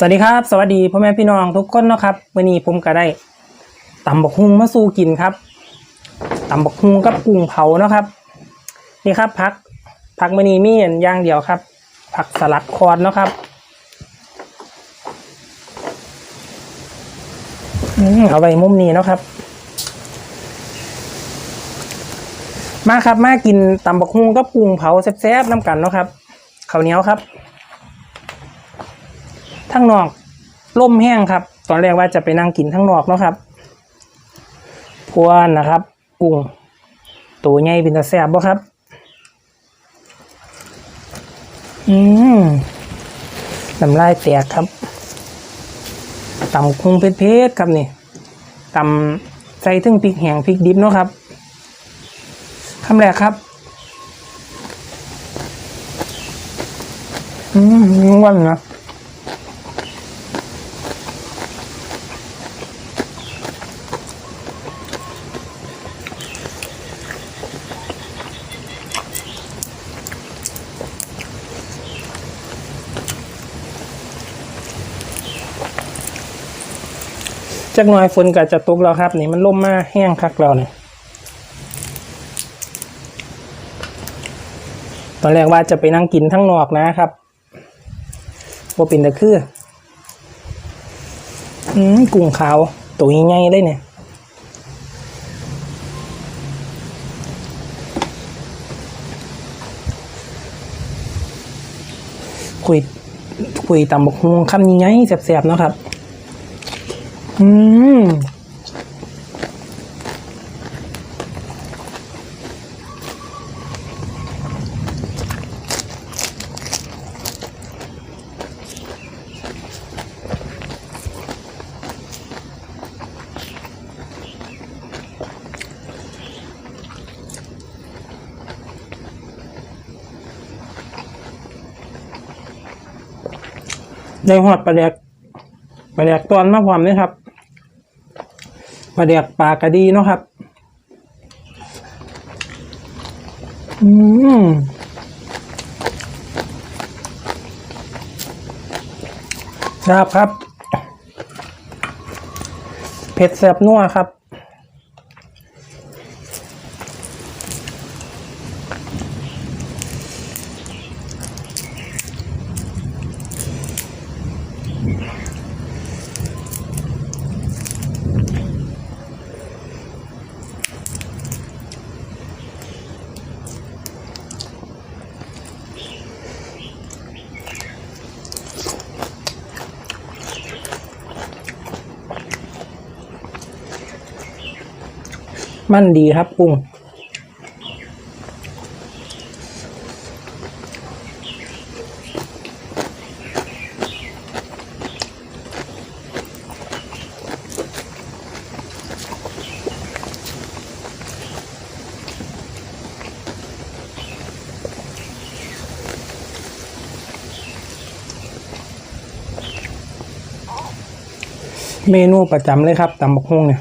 สวัสดีครับ สวัสดีพ่อแม่พี่น้องทุกคนนะครับวันนี้ผมก็ได้ตำบักฮุงมาสู่กินครับตำบักฮุงกับกุ้งเผานะครับ นี่ครับพักพักมื้อนี้มีอันย่างเดียวครับ ผักสลัดคอร์นเนะครับเอาไว้มุมนี้นะครับ มาครับมากินตำบักฮุงกับกุ้งเผาแซ่บๆน้ำกันนะครับข้าวเหนียวครับ ทั้งนอกล่มแห้งครับ ตอนแรกว่าจะไปนั่งกินทั้งนอกเนาะครับ พวนนะครับกุ้งตัวใหญ่เป็นตาแซบบ่ครับ อืมน้ำลายแตกครับตำคุ้งเพชรครับนี่ตำใส่ถึงพริกแห้งพริกดิบเนาะครับคำแรกครับ อืมวันนะ จักหน่อยฝนก็จะตกแล้วครับ นี่มันล่มมาแห้งคักแล้วเนี่ยตอนแรกว่าจะไปนั่งกินทั้งนอกนะครับว่าเป็นตะคือ อืมกุ้งขาว ตัวใหญ่ๆเลยเนี่ยคุยคุยตำบักฮวงคำใหญ่ๆแสบๆเนาะครับ อืมได้หอดปลาแดกปลาแดกตอนมาความนี่ครับ ปลาแดกปลากระดีเนาะครับ อืมครับครับ เผ็ดแซ่บนัวครับ มันดีครับกุ้งเมนูประจำเลยครับตำบักฮุ่งเนี่ย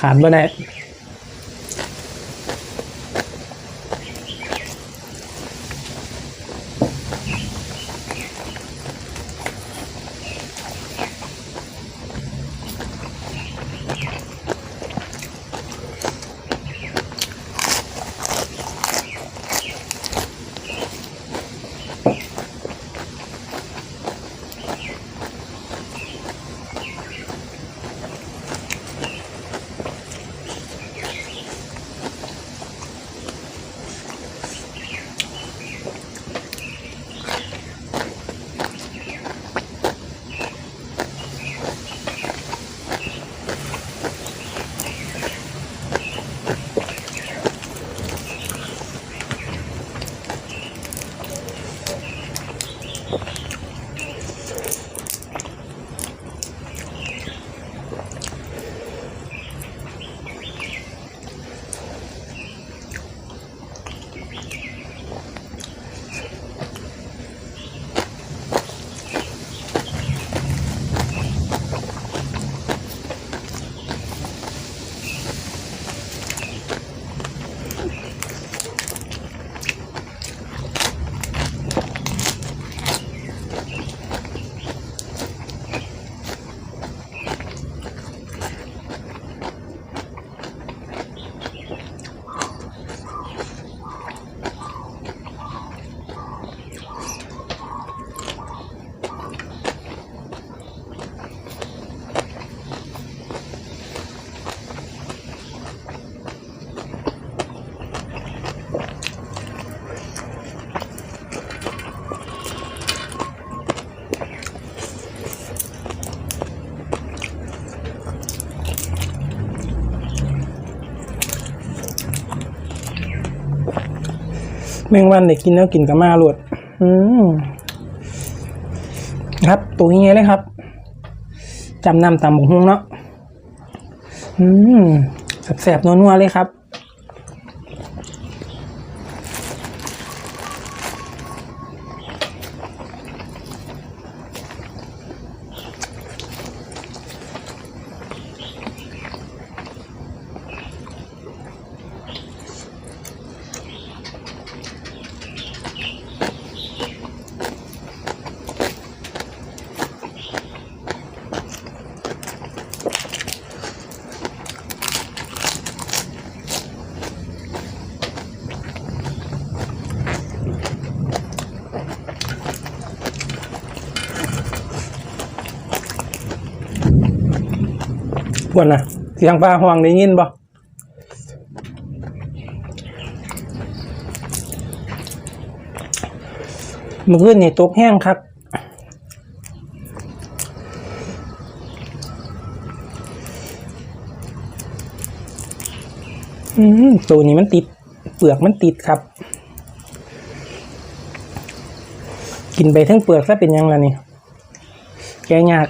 ขาดไม่ได้ แมงวันเด็กกินแล้วกินกับมาหลดอืมครับ ตัวนี้เลยครับจำนำตำบกฮุงเนาะอืมแสบๆนัวๆเลยครับ ปวดนะเสียงปลาห่วงได้ยินบ่เมื่อคืนนี่ตกแห้งครับอืมตัวนี้มันติด เปลือกมันติดครับ กินไปทั้งเปลือกซะเป็นยังไงนี่ แกยาก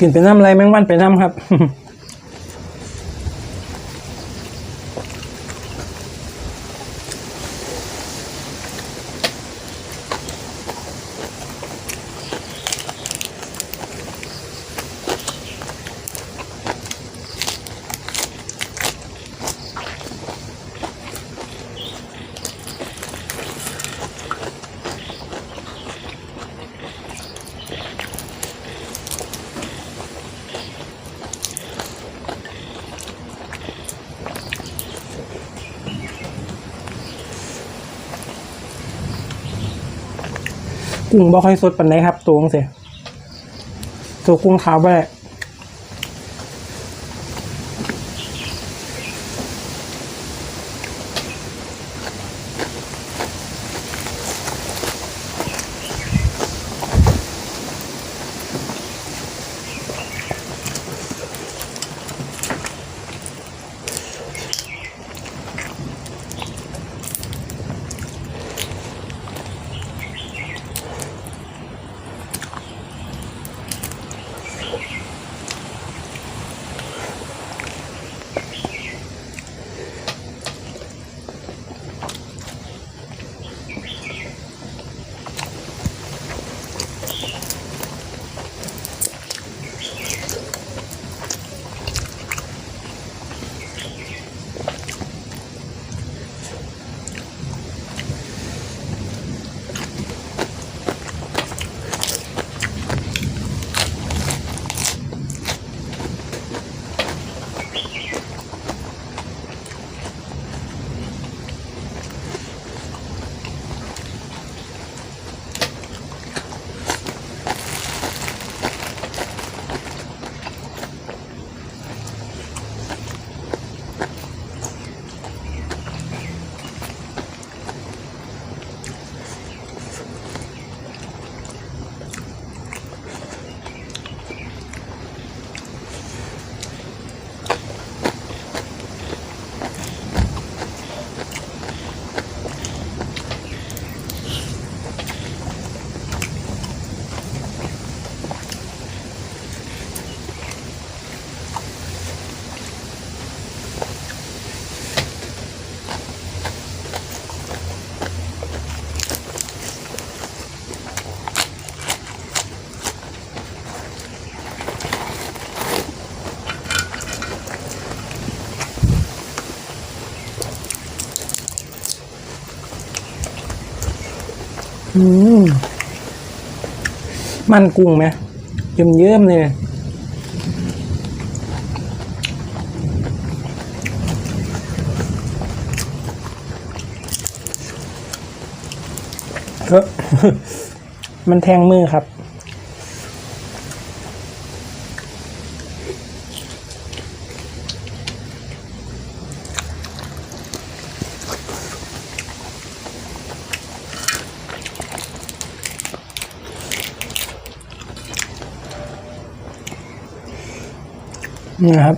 กินเป็นน้ำอะไรแมงวันเป็นน้ำครับ กุ้งบ่ค่อยสดปันไดครับตัวงเสียตัวกุ้งขาวไปเลย มันกุ้งไหมเยิ้มเยิ้มๆเลยมันแทงมือครับ นี่นะครับ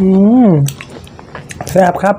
อืมแซ่บครับ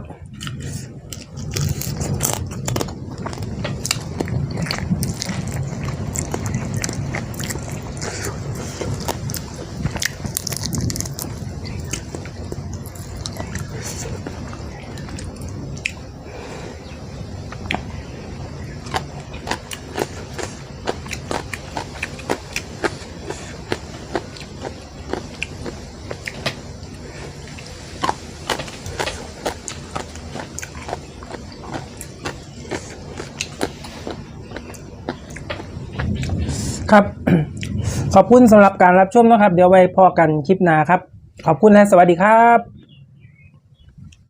ขอบคุณสำหรับการรับชมนะครับ เดี๋ยวไว้พอกันคลิปหน้าครับ ขอบคุณและสวัสดีครับ